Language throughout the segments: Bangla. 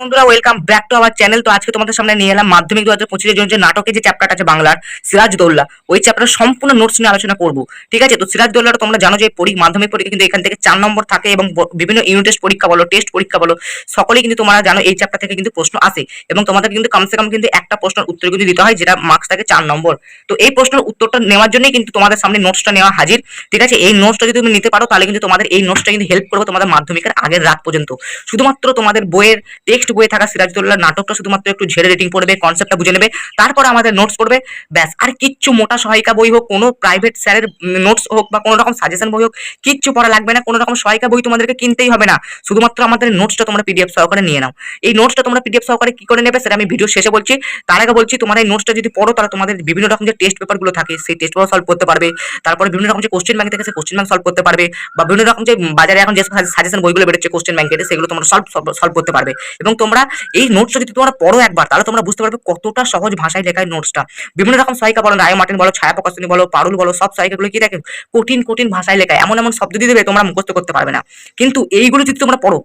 বন্ধুরা welcome back to our channel তো আজকে তোমাদের সামনে নিয়ে এলাম মাধ্যমিক দু হাজার পঁচিশের জন্য যে নাটকের যে চ্যাপ্টারটা আছে বাংলার সিরাজদৌল্লা ওই চ্যাপ্টার সম্পূর্ণ নোটস নিয়ে আলোচনা করব। ঠিক আছে? তো সিরাজদৌল্লাটা তোমরা জানো যে পরী, মাধ্যমিক পরীক্ষা কিন্তু এখান থেকে চার নম্বর থাকে এবং বিভিন্ন ইউনিট টেস্ট পরীক্ষা বলো টেস্ট পরীক্ষা বলো, সকলেই কিন্তু তোমরা জানো এই চ্যাপ্টার থেকে কিন্তু প্রশ্ন আসে। এবং তোমাদের কিন্তু কমসে কম কিন্তু একটা প্রশ্নের উত্তর কিন্তু দিতে হয়, যেটা মার্কস থাকে চার নম্বর। তো এই প্রশ্নের উত্তরটা নেওয়ার জন্যই কিন্তু তোমাদের সামনে নোটসটা নেওয়া হাজির। ঠিক আছে? এই নোটসটা যদি তুমি নিতে পারো, তাহলে কিন্তু তোমাদের এই নোটসটা কিন্তু হেল্প করবে তোমাদের মাধ্যমিকের আগের রাত পর্যন্ত। শুধুমাত্র তোমাদের বইয়ের টেক্সট বইয়ে থাকা সিরাজদৌল্লার নাটকটা শুধুমাত্র একটু ঝেড়ে রেটিং পড়বে কনসেপ্টটা বুঝে নেবে, তারপর আমাদের নোটস পড়বে, ব্যাস। আর কিচ্ছু মোটা সহায়িকা বই হোক, কোনো প্রাইভেট স্যারের নোটস হোক বা কোনো রকম সাজেশন বই হোক, কিচ্ছু পড়া লাগবে না, কোনো রকম সহায়িকা বই তোমাদেরকে কিনতেই হবে না। শুধুমাত্র আমাদের নোটসটা তোমরা পিডিএফ সহকারে নিয়ে নাও। এই নোটসটা তোমরা পিডিএফ সহকারে কি করে নেবে সেটা আমি ভিডিও শেষে বলছি। তার আগে বলছি, তোমার এই নোটসটা যদি পড়ো, তাহলে তোমাদের বিভিন্ন রকম যে টেস্ট পেপারগুলো থাকে, সেই টেস্ট পেপার সলভ করতে পারবে। তারপরে বিভিন্ন রকম যে কোশ্চেন ব্যাংক থেকে, সেই কোশ্চেন ব্যাংক সলভ করতে পারবে। বা বিভিন্ন রকম যে বাজারে এখন যে সাজেশন বইগুলো বেরোচ্ছে কোশ্চেন ব্যাংকের সেগুলো তোমরা সলভ সলভ করতে পারবে। এবং তোমরা এই নোটস যদি তোমরা পড়ো একবার, তাহলে তোমরা বুঝতে পারবে কতটা সহজ ভাষায় লেখা নোটসটা বিভিন্ন রকম সহায়িকা বলো রায় মার্টিন বলো ছায়া প্রকাশনী বলো, পারুল বলো, সব সহায়িকাগুলো কি দেখে? কঠিন কঠিন ভাষায় লেখায়। এমন এমন শব্দ দিয়ে দেবে তোমরা মুখস্থ করতে পারবে না। কিন্তু এইগুলো যদি তোমরা পড়ো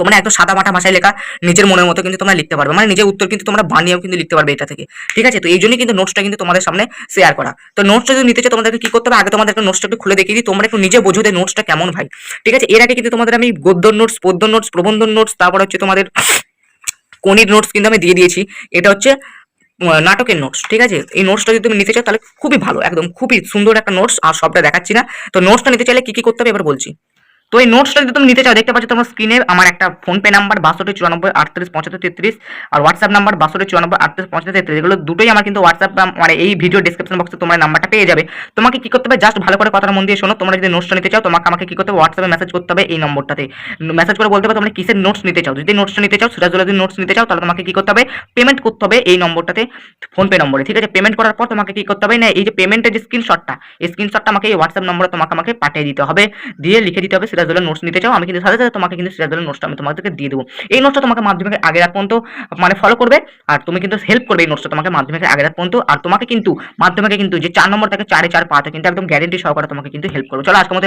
তোমরা একদম সাদা মাটা ভাষায় লেখা নিজের মনের মতো কিন্তু তোমরা লিখতে পারবে। মানে নিজের উত্তর কিন্তু তোমরা বানিয়েও কিন্তু লিখতে পারবে এটা থেকে। ঠিক আছে? তো এই জন্যই কিন্তু নোটসটা কিন্তু তোমাদের সামনে শেয়ার করা। তো নোটসটা যদি নিতে চাও তোমাদেরকে কি করতে হবে? আগে তোমাদেরকে নোটসটা একটু খুলে দেখিয়ে দিই। তোমরা একটু নিজে বোঝো যে নোটসটা কেমন ভাই। ঠিক আছে? এর আগে কিন্তু তোমাদের আমি গদ্য নোটস পদ্য নোটস প্রবন্ধন নোটস তারপর হচ্ছে তোমাদের কনির নোটস কিন্তু আমি দিয়ে দিয়েছি। এটা হচ্ছে নাটকের নোটস ঠিক আছে? এই নোটসটা যদি তুমি নিতে চাও তাহলে খুবই ভালো, একদম খুবই সুন্দর একটা নোটস আর সবটা দেখাচ্ছি না। তো নোটসটা নিতে চাইলে কি কি করতে হবে? এবার বলছি। তো এই নোটসটা যদি তুমি নিতে চাও, দেখতে পাচ্ছ তোমার স্ক্রিনে আমার একটা ফোনপে নাম্বার বাষট্টি চুরানব্বই, আটত্রিশ, পঁচাত্তর তেত্রিশ আর হোয়াটসঅ্যাপ নাম্বার বাষট্টি চুরানব্বই, আটত্রিশ, পঁচাত্তর, তেত্রিশ। এগুলো দুটোই আমার কিন্তু হোয়াটসঅ্যাপ মানে এই ভিডিও ডিসক্রিপশন বক্সে তোমার নাম্বারটা পেয়ে যাবে। তোমাকে কি করতে হবে? জাস্ট ভালো করে কথাটা মন দিয়ে শোনো। তোমরা যদি নোটসটা নিতে চাও, তোমাকে আমাকে কি করতে হবে? হোয়াটসঅ্যাপে মেসেজ করতে হবে এই নম্বরটাতে। মেসেজ করে বলতে হবে তোমরা কিসের নোটস নিতে চাও? যদি নোটসটা নিতে চাও সিরাজুল যদি নোটস নিতে চাও, তাহলে তোমাকে কি করতে হবে? পেমেন্ট করতে হবে এই নম্বরটাতে ফোনপে নম্বরে। ঠিক আছে? পেমেন্ট করার পর তোমাকে কি করতে হবে? না, এই যে পেমেন্টের যে স্ক্রিনশটটা এই স্ক্রিনশটটা আমাকে এই হোয়াটসঅ্যাপ নম্বরে তোমাকে আমাকে পাঠিয়ে দিতে হবে। দিয়ে লিখে দিতে হবে সিরাজুলের নোটস নিতে চাও, আমি কিন্তু সাথে সাথে তোমাকে কিন্তু সিরাজুলের নোটসটা আমি তোমাদেরকে দিয়ে দেবো। এই নোটসটা তোমাকে মাধ্যমিকের আগে রাত পর্যন্ত মানে ফলো করবে, আর তুমি কিন্তু হেল্প করবে এই নোটসটা তোমাকে মাধ্যমিকের আগে রাত পর্যন্ত, আর তোমাকে কিন্তু, মাধ্যমিকে কিন্তু যে চার নম্বর থেকে চারে চার পাঁচে কিন্তু একদম গ্যারেন্টি সহকারে তোমাকে কিন্তু হেল্প করবে। চলো আজকে মতো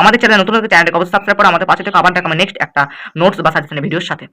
আমাদের চ্যানেল নতুন চ্যানেলটাকে অবশ্যই সাবস্ক্রাইব করো, আমাদের পাশে থেকে আবার দেখা নেক্সট একটা নোটস বা সাজেশনের ভিডিওর সাথে।